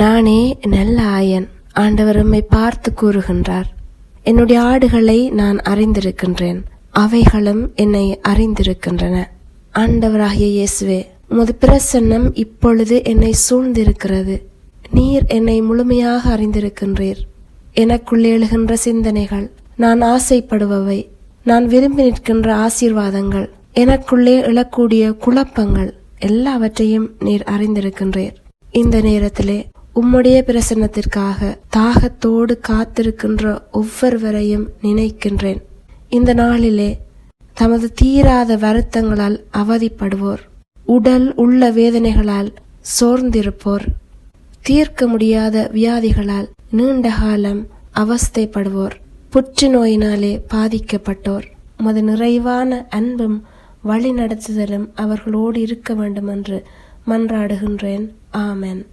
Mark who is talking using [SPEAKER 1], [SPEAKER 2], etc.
[SPEAKER 1] நானே நல்ல ஆயன் ஆண்டவர் உம்மை பார்த்து கூறுகின்றார். என்னுடைய ஆடுகளை நான் அறிந்திருக்கின்றேன் அவைகளும் என்னை அறிந்திருக்கின்றன. ஆண்டவராகிய இயேசுவே உமது பிரசன்னம் இப்பொழுது என்னை சூழ்ந்திருக்கிறது. நீர் என்னை முழுமையாக அறிந்திருக்கின்றீர். எனக்குள்ளே எழுகின்ற சிந்தனைகள் நான் ஆசைப்படுபவை. நான் விரும்பி நிற்கின்ற ஆசீர்வாதங்கள் எனக்குள்ளே எழக்கூடிய குழப்பங்கள் எல்லாவற்றையும் நீர் அறிந்திருக்கின்றீர். இந்த நேரத்திலே உம்முடைய பிரசன்னத்திற்காக தாகத்தோடு காத்திருக்கின்ற ஒவ்வொருவரையும் நினைக்கின்றேன். இந்த நாளிலே தமது தீராத வருத்தங்களால் அவதிப்படுவோர். உடல் உள்ள வேதனைகளால் சோர்ந்திருப்போர். தீர்க்க முடியாத வியாதிகளால் நீண்ட காலம் அவஸ்தைப்படுவோர். புற்றுநோயினாலே பாதிக்கப்பட்டோர். உமது நிறைவான அன்பும் வழிநடத்துதலும் அவர்களோடு இருக்க வேண்டும் என்று மன்றாடுகின்றேன். ஆமென்.